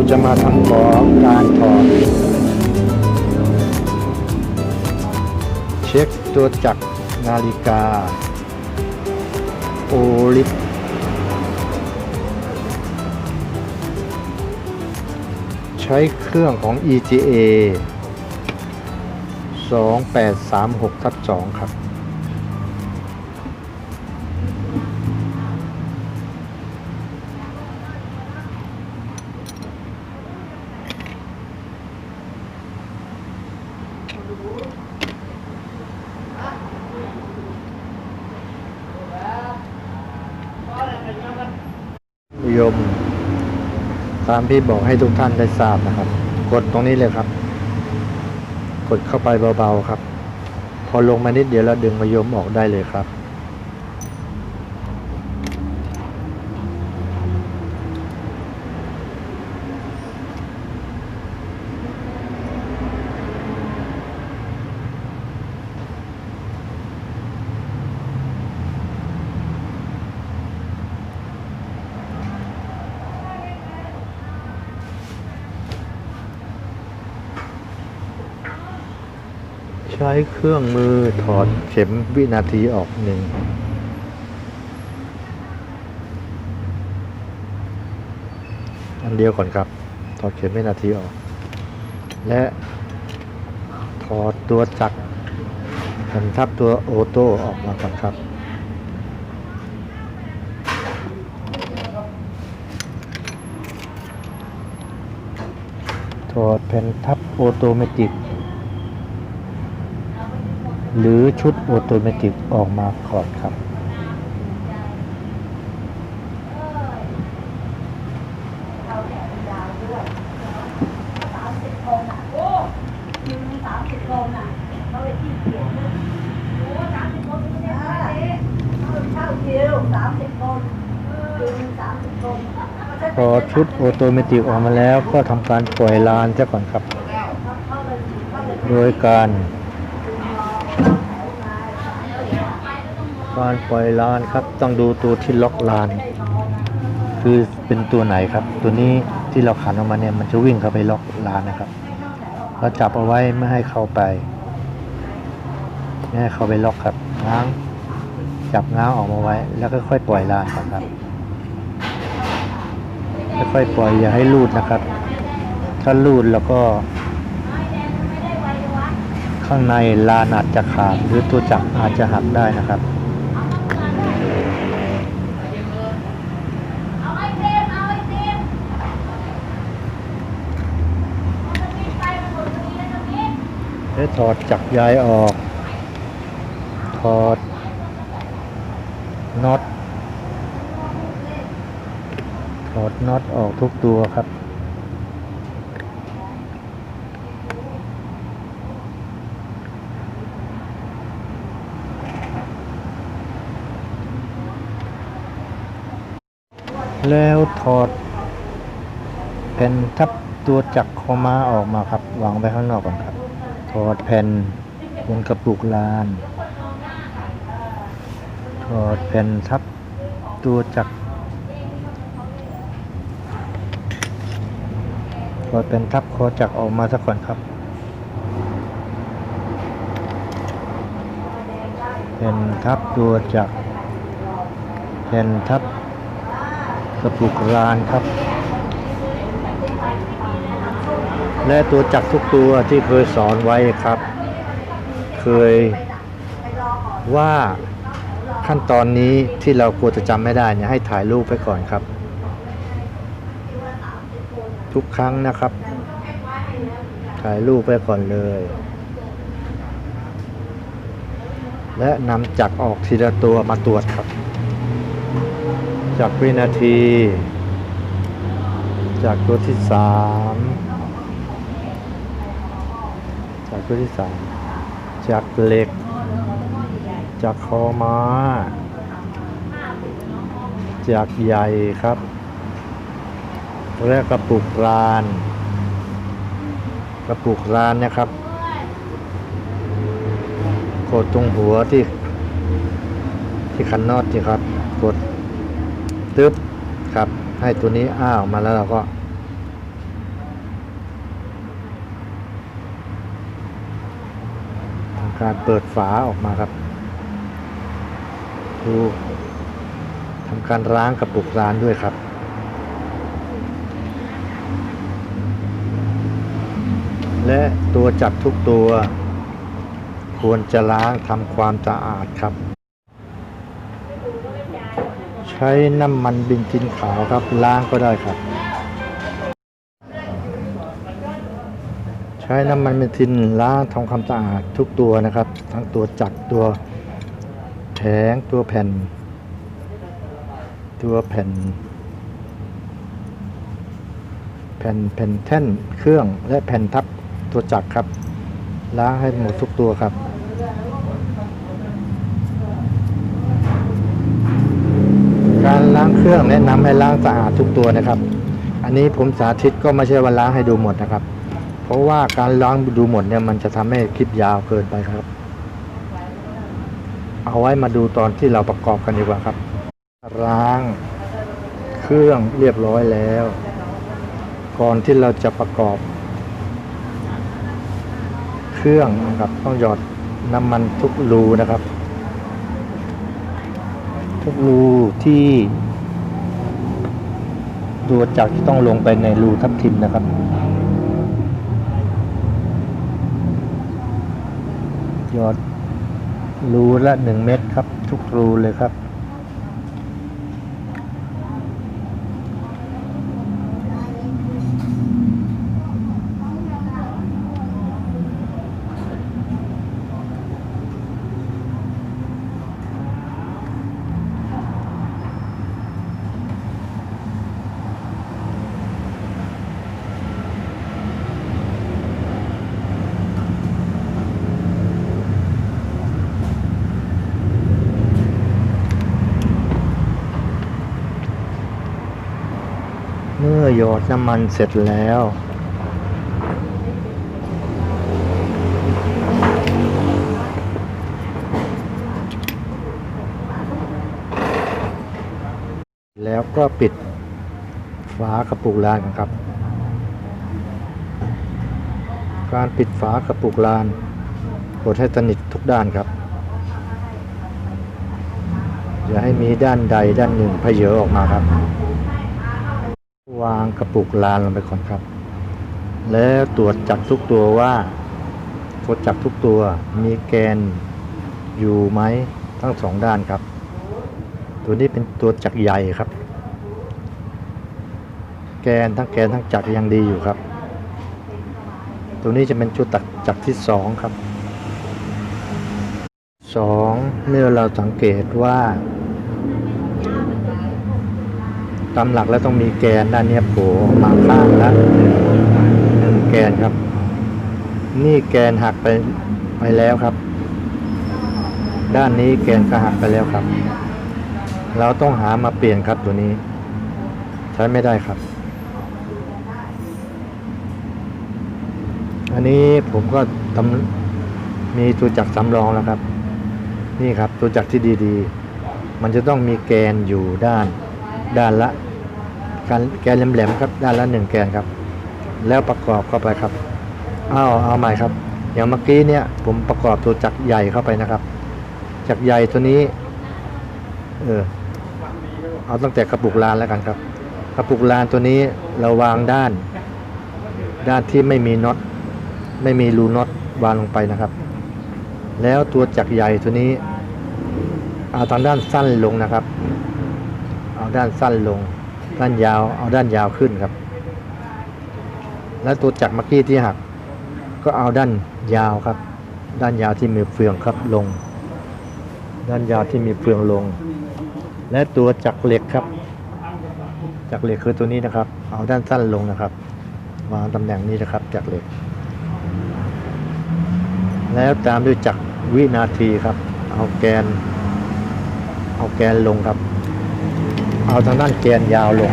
เราจะมาทำของการถอดเช็คตัวจักรนาฬิกา โอลิฟใช้เครื่องของ EGA 2836ทับ2ครับ ยม ตามพี่บอกให้ทุกท่านได้ทราบนะครับ กดตรงนี้เลยครับ กดเข้าไปเบาๆครับ พอลงมานิดเดียวแล้วดึงมายมออกได้เลยครับ ช้เครื่องมือถอดเข็มวินาทีออกหนึ่งอันเดียวก่อนครับ ถอดเข็มวินาทีออก และถอดตัวจักรแผ่นทับตัวโอโต้ออกมาก่อนครับถอดแผ่นทับออโตเมติก หรือชุดออโตเมติกออกมาก่อนครับ พอชุดออโตเมติกออกมาแล้วก็ทำการปล่อยลานซะก่อนครับ โดยการ การปล่อยลานครับ ต้องดูตัวที่ล็อกลาน คือเป็นตัวไหนครับ ตัวนี้ที่เราขันออกมาเนี่ยมันจะวิ่งเข้าไปล็อกลานนะครับเราจับเอาไว้ไม่ให้เข้าไปไม่ให้เข้าไปล็อกครับง้างจับง้างออกมาไว้ แล้วก็ค่อยปล่อยลานครับค่อยๆปล่อยอย่าให้ลูดนะครับ ถ้าลูดแล้วก็ ข้างในลานอาจจะขาดหรือตัวจักรอาจจะหักได้นะครับ ถอดจักรยายออก ถอดน็อต ถอดน็อตออกทุกตัวครับ แล้วถอดแผ่นทับตัวจักรคอม้าออกมาครับวางไว้ข้างนอกก่อนครับ ถอดแผ่นบนกระปุกลาน ถอดแผ่นทับตัวจักรถอดแผ่นทับคอจักรออกมาสักก่อนครับแผ่นทับตัวจักรแผ่นทับกระปุกลานครับ และตัวจักรทุกตัวที่เคยสอนไว้ครับ เคยว่าขั้นตอนนี้ที่เรากลัวจะจำไม่ได้เนี่ยให้ถ่ายรูปไปก่อนครับ ทุกครั้งนะครับ ถ่ายรูปไปก่อนเลย และนำจักรออกทีละตัวมาตรวจครับ จากวินาที จากตัวที่สามจาก ตัวที่สามจากเหล็ก จากคอม้า จากใหญ่ครับ และกระปุกลาน กระปุกลานนะครับ กดตรงหัวที่ ที่คันนอตที่ครับ กดตึ๊บครับ ให้ตัวนี้อ้าออกมาแล้วเราก็ทำ การเปิดฝาออกมาครับ ดูทำการล้างกระปุกร้านด้วยครับและตัวจับทุกตัว ควรจะล้างทำความสะอาดครับ ใช้น้ำมันบินทินขาวครับล้างก็ได้ครับ ช้น้ำมันบินทินล้างทำความสะอาดทุกตัวนะครับ ทั้งตัวจักรตัวแผงตัวแผ่น ตัวแผ่น แผ่นแผ่นแท่นเครื่องและแผ่นทับตัวจักรครับ ล้างให้หมดทุกตัวครับการล้างเครื่องแนะนำให้ล้างสะอาดทุกตัวนะครับ อันนี้ผมสาธิตก็ไม่ใช่ว่าล้างให้ดูหมดนะครับ เพราะว่าการล้างดูหมดเนี่ยมันจะทำให้คลิปยาวเกินไปครับ เอาไว้มาดูตอนที่เราประกอบกันดีกว่าครับ ล้างเครื่องเรียบร้อยแล้ว ก่อนที่เราจะประกอบ เครื่องนะครับต้องหยอดน้ำมันทุกรูนะครับ ทุกรูที่ตัวจักรที่ต้องลงไปในรูทับทิมนะครับ หยอดรูละหนึ่งเม็ดครับ ทุกรูเลยครับ หยอดน้ำมันเสร็จแล้ว แล้วก็ปิดฝากระปุกลานครับ การปิดฝากระปุกลานกดให้สนิททุกด้านครับ อย่าให้มีด้านใดด้านหนึ่งเพเยอออกมาครับ วางกระปุกลานลงไปก่อนครับ แล้วตรวจจับทุกตัวว่าตรวจจับทุกตัวมีแกนอยู่ไหมทั้งสองด้านครับ ตัวนี้เป็นตัวจักใหญ่ครับ แกนทั้งแกนทั้งจักยังดีอยู่ครับ ตัวนี้จะเป็นจุดตักจักที่สองครับสองเมื่อเราสังเกตว่า ตามหลักแล้วต้องมีแกนด้านนี้โผล่มาข้างละหนึ่งแกนครับ นี่แกนหักไปไปแล้วครับ ด้านนี้แกนก็หักไปแล้วครับ เราต้องหามาเปลี่ยนครับตัวนี้ ใช้ไม่ได้ครับ อันนี้ผมก็ทำมีตัวจักรสำรองแล้วครับ นี่ครับตัวจักรที่ดีๆ มันจะต้องมีแกนอยู่ด้าน ด้านละการแกนแหลมๆครับด้านละหนึ่งแกนครับ แล้วประกอบเข้าไปครับเอาเอาใหม่ครับอย่างเมื่อกี้เนี่ยผมประกอบตัวจักรใหญ่เข้าไปนะครับจักรใหญ่ตัวนี้เออเอาตั้งแต่กระปุกลานแล้วกันครับ กระปุกลานตัวนี้เราวางด้าน ด้านที่ไม่มีน็อตไม่มีรูน็อตวางลงไปนะครับ แล้วตัวจักรใหญ่ตัวนี้เอาทางด้านสั้นลงนะครับ เอาด้านสั้นลง ด้านยาว เอาด้านยาวขึ้นครับ แล้วตัวจักรเมื่อกี้ที่หัก ก็เอาด้านยาวครับ ด้านยาวที่มีเฟืองครับลง ด้านยาวที่มีเฟืองลง และตัวจักรเหล็กครับ จักรเหล็กคือตัวนี้นะครับ เอาด้านสั้นลงนะครับวางตำแหน่งนี้นะครับจักรเหล็ก แล้วตามด้วยจักรวินาทีครับ เอาแกน เอาแกนลงครับ เอาทางด้านแกนยาวลง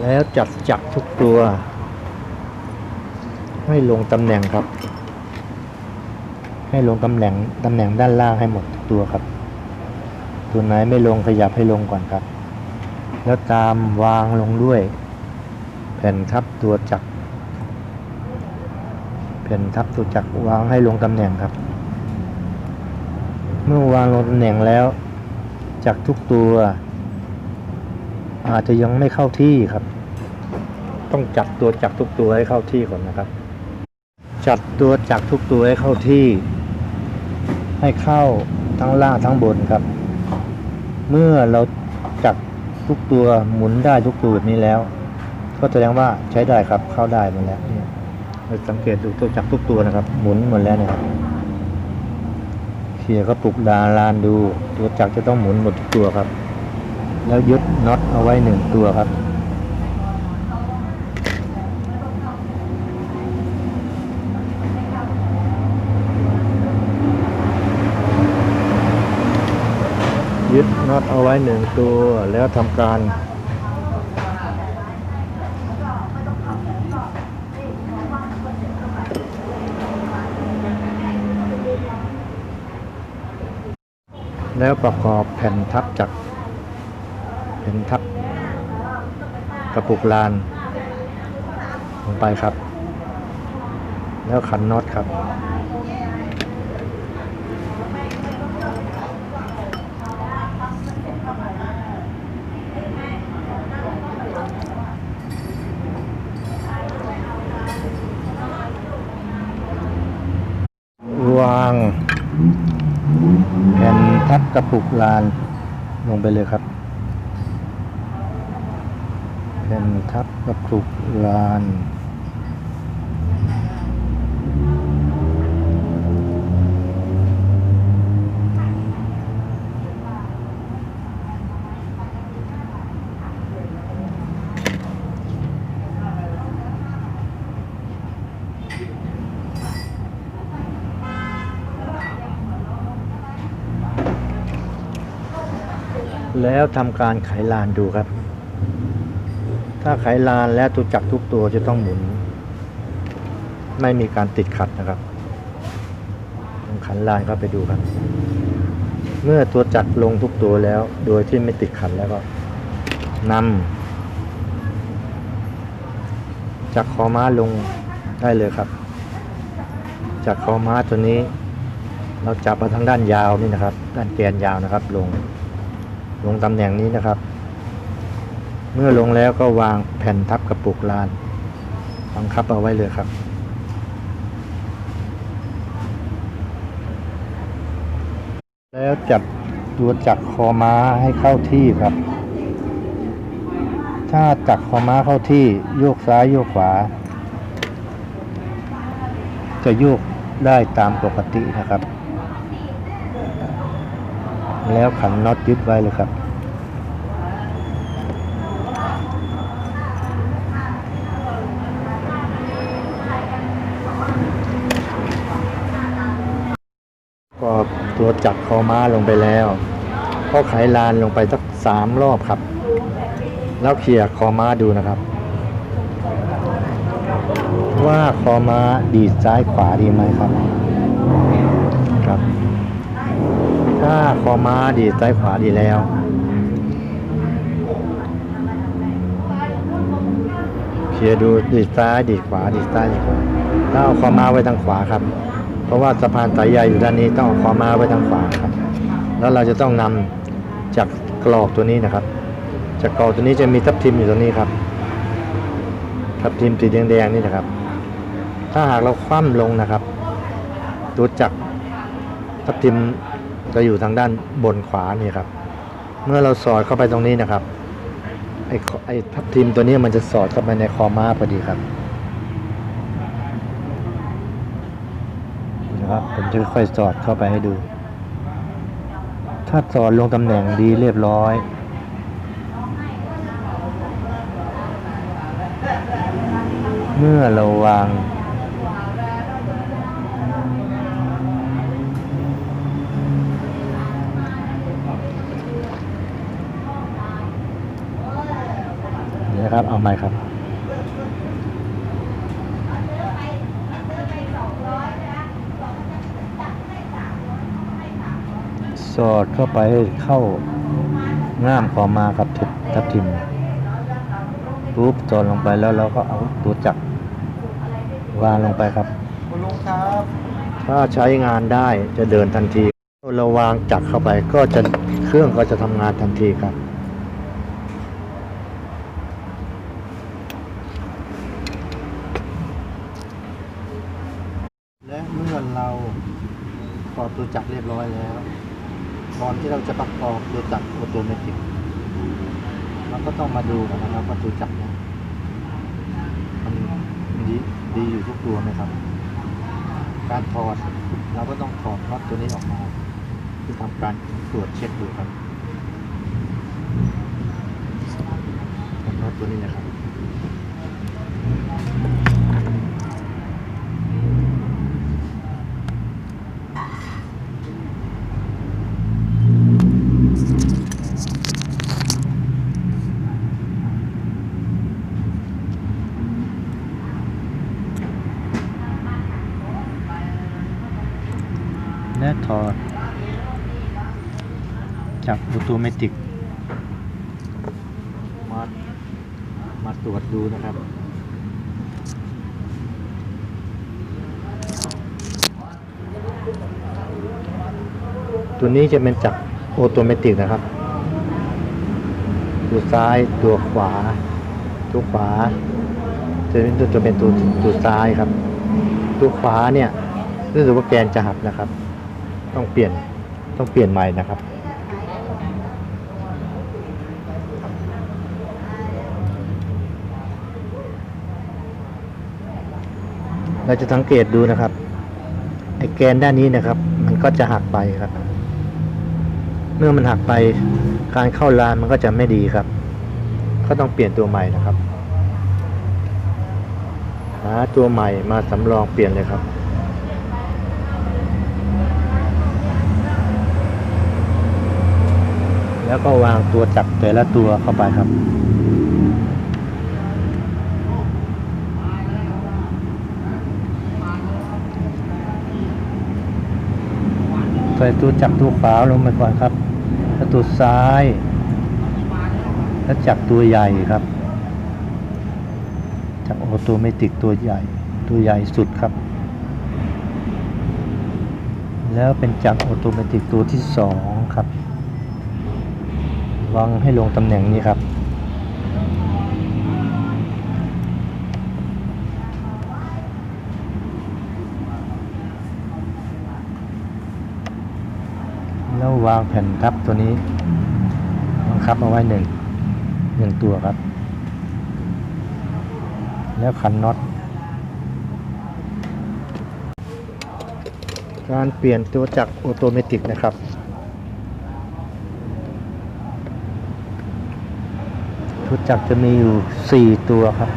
แล้วจัดจักทุกตัว ให้ลงตำแหน่งครับ ให้ลงตำแหน่งตำแหน่งด้านล่างให้หมดทุกตัวครับ ตัวไหนไม่ลงขยับให้ลงก่อนครับ แล้วตามวางลงด้วย แผ่นทับตัวจักร แผ่นทับตัวจักรวางให้ลงตำแหน่งครับ เมื่อวางลงตำแหน่งแล้วจักรทุกตัว อาจจะยังไม่เข้าที่ครับ ต้องจัดตัวจักรทุกตัวให้เข้าที่ก่อนนะครับ จัดตัวจักรทุกตัวให้เข้าที่ ให้เข้าทั้งล่างทั้งบนครับ เมื่อเราจักทุกตัวหมุนได้ทุกตัวแบบนี้แล้ว ก็แสดงว่าใช้ได้ครับเข้าได้หมดแล้ว สังเกตดูตัวจักรทุกตัวนะครับ หมุนหมดแล้วนะครับเขี่ยกระปุกดาลานดู ตัวจักรจะต้องหมุนหมดทุกตัวครับ แล้วยึดน็อตเอาไว้หนึ่งตัวครับยึดน็อตเอาไว้หนึ่งตัวแล้วทำการ แล้วประกอบแผ่นทับจากแผ่นทับกระปุกลานลงไปครับ แล้วขันน็อตครับ วางแผ่นทับ กระปุกลานลงไปเลยครับเป็นทับกระปุกลาน แล้วทำการไขลานดูครับ ถ้าไขลานแล้วตัวจักรทุกตัวจะต้องหมุน ไม่มีการติดขัดนะครับลองขันลานเข้าไปดูครับ เมื่อตัวจักรลงทุกตัวแล้ว โดยที่ไม่ติดขัดแล้วก็นำจากคอม้าลงได้เลยครับ จากคอม้าตัวนี้ เราจับมาทางด้านยาวนี่นะครับ ด้านแกนยาวนะครับลง ลงตำแหน่งนี้นะครับ เมื่อลงแล้วก็วางแผ่นทับกระปุกลานบังคับเอาไว้เลยครับ แล้วจับตัวจักรคอม้าให้เข้าที่ครับ ถ้าจักรคอม้าเข้าที่โยกซ้ายโยกขวา จะโยกได้ตามปกตินะครับ แล้วขันน็อตยึดไว้เลยครับก็ตัวจักรคอม้าลงไปแล้วก็ไขลานลงไปสักสามรอบครับ แล้วเขี่ยคอม้าดูนะครับ ว่าคอม้าดีดซ้ายขวาดีไหมครับ ถ้าคอม้าดีซ้ายขวาดีแล้วเคลียรดูดีซ้ายดีขวาดีซ้ายดีขวาแล้วเอาคอม้าไว้ทางขวาครับ เพราะว่าสะพานสายใยอยู่ด้านนี้ต้องเอาคอม้าไว้ทางขวาครับ แล้วเราจะต้องนำจากกรอกตัวนี้นะครับ จากกรอกตัวนี้จะมีทับทิมอยู่ตรงนี้ครับ ทับทิมสีแดงๆนี่นะครับ ถ้าหากเราคว่ำลงนะครับ ตัวจักรทับทิม จะอยู่ทางด้านบนขวานี่ครับ เมื่อเราสอดเข้าไปตรงนี้นะครับไอ้ไอ้ทับทิมตัวนี้มันจะสอดเข้าไปในคอม้าพอดีครับนะครับผมจะค่อยสอดเข้าไปให้ดู ถ้าสอดลงตำแหน่งดีเรียบร้อยเมื่อเราวาง นะครับ เอาไม้ครับอดเข้าไปเข้าง่ามขอมากับทับทับทิมปุ๊บสอดลงไปแล้วเราก็เอาตัวจักรวางลงไปครับคุณลุงครับ ถ้าใช้งานได้จะเดินทันทีเราวางจักรเข้าไปก็จะเครื่องก็จะทำงานทันทีครับ และเมื่อเราถอดตัวจักรเรียบร้อยแล้วก่อนที่ เราจะประกอบตัวจักรออโตเมติกเราก็ต้องมาดูกันนะครับว่าตัวจักรเนี่ยมันดีดีอยู่ทุกตัวไหมครับ การถอดเราก็ต้องถอดน็อตตัวนี้ออกมาเพื่อทำการตรวจเช็คดูครับน็อตตัวนี้นะครับ และถอดจากออโตเมติกมามาตรวจดูนะครับ ตัวนี้จะเป็นจักรออโตเมติกนะครับ ตัวซ้ายตัวขวา ตัวขวา จะเป็นตัวจะเป็นตัวตัวซ้ายครับ ตัวขวาเนี่ยรู้สึกว่าแกนจะหักนะครับ ต้องเปลี่ยนต้องเปลี่ยนใหม่นะครับ เราจะสังเกตดูนะครับไอ้แกนด้านนี้นะครับ มันก็จะหักไปครับ เมื่อมันหักไปการเข้าลานมันก็จะไม่ดีครับ ก็ต้องเปลี่ยนตัวใหม่นะครับ หาตัวใหม่มาสำรองเปลี่ยนเลยครับแล้วก็วางตัวจับแต่ละตัวเข้าไปครับ ใส่ตัวจับตัวขวาลงไปก่อนครับแล้วตัวซ้าย แล้วจับตัวใหญ่ครับ จับออโตเมติกตัวใหญ่ ตัวใหญ่สุดครับ แล้วเป็นจักรออโตเมติกตัวที่สองครับวางให้ลงตำแหน่งนี้ครับ แล้ววางแผ่นทับตัวนี้บังคับเอาไว้หนึ่งหนึ่งตัวครับ แล้วขันน็อตการเปลี่ยนตัวจักรออโตเมติกนะครับ ตัวจักรจะมีอยู่ 4 ตัวครับ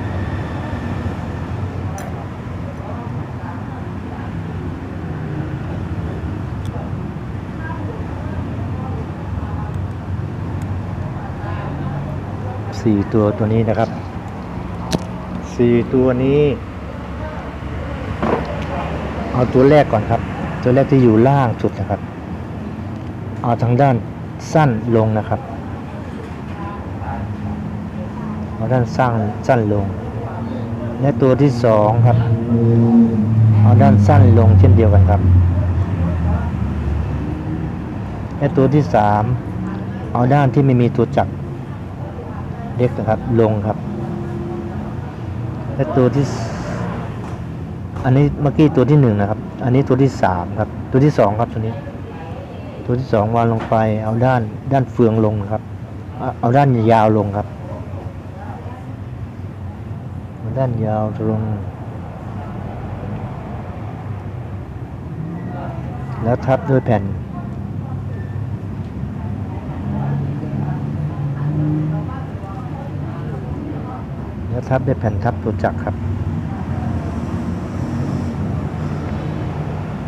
สี่ตัวตัวนี้นะครับสี่ตัวนี้ เอาตัวแรกก่อนครับ ตัวแรกที่อยู่ล่างสุดนะครับ เอาทางด้านสั้นลงนะครับ เอาด้านสร้างสั้นลง และตัวที่สองครับ เอาด้านสั้นลงเช่นเดียวกันครับ และตัวที่สามเอาด้านที่ไม่มีตัวจักร เล็กนะครับ ลงครับ และตัวที่ อันนี้เมื่อกี้ตัวที่หนึ่งนะครับ อันนี้ตัวที่สามครับ ตัวที่สองครับตัวนี้ ตัวที่สองวางลงไป เอาด้านด้านเฟืองลงครับ เอาเอาด้านยาวลงครับด้านยาวลงแล้วทับด้วยแผ่น แล้วทับด้วยแผ่นทับตัวจักรครับ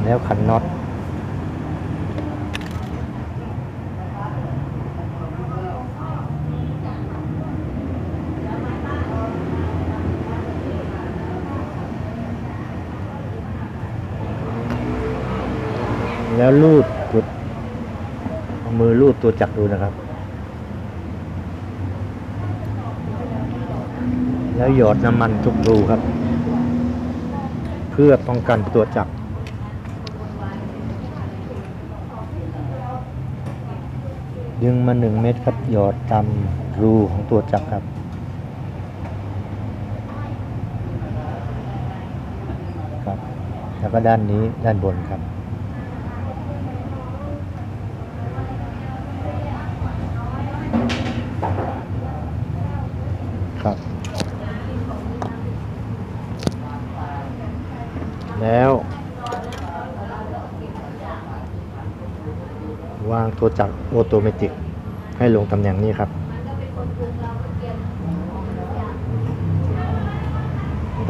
แล้วขันน็อตแล้วลูดกดมือลูดตัวจักรดูนะครับ แล้วหยอดน้ำมันทุกรูครับ เพื่อป้องกันตัวจักรดึงมาหนึ่งเม็ดครับหยอดตามรูของตัวจักรครับครับ แล้วก็ด้านนี้ด้านบนครับ แล้ว วาง ตัวจักรออโตเมติกให้ลงตำแหน่งนี้ครับ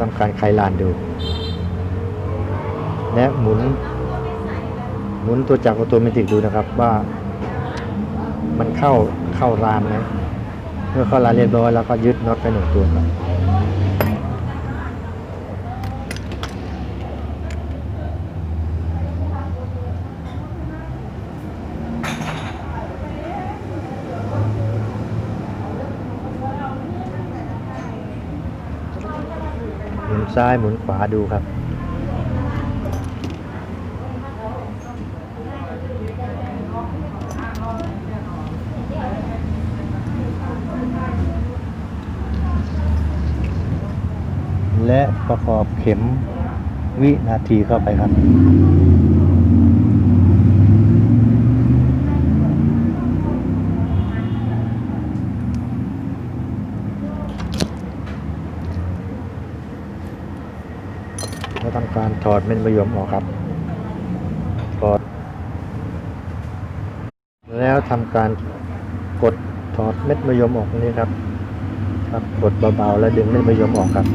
ทำการไขลานดู และหมุน หมุนตัวจักรออโตเมติกดูนะครับว่า มันเข้าเข้ารานไหมเมื่อเข้ารานเรียบร้อยแล้วก็ยึดน็อตไปหนึ่งตัวครับ ซ้ายหมุนขวาดูครับ และประกอบเข็มวินาทีเข้าไปครับ เราทำ การถอดเม็ดมะยมออกครับถอด แล้วทำการกดถอดเม็ดมะยมออกนี้ครับ ครับกดเบาๆแล้วดึงเม็ดมะยมออกครับ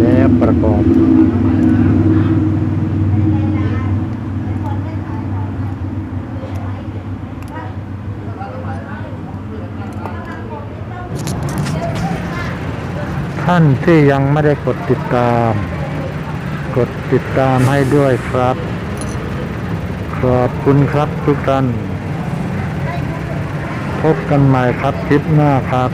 แล้วประกอบท่านที่ยังไม่ได้กดติดตาม ติดตามให้ด้วยครับ ขอบคุณครับทุกท่าน พบกันใหม่ครับคลิปหน้าครับ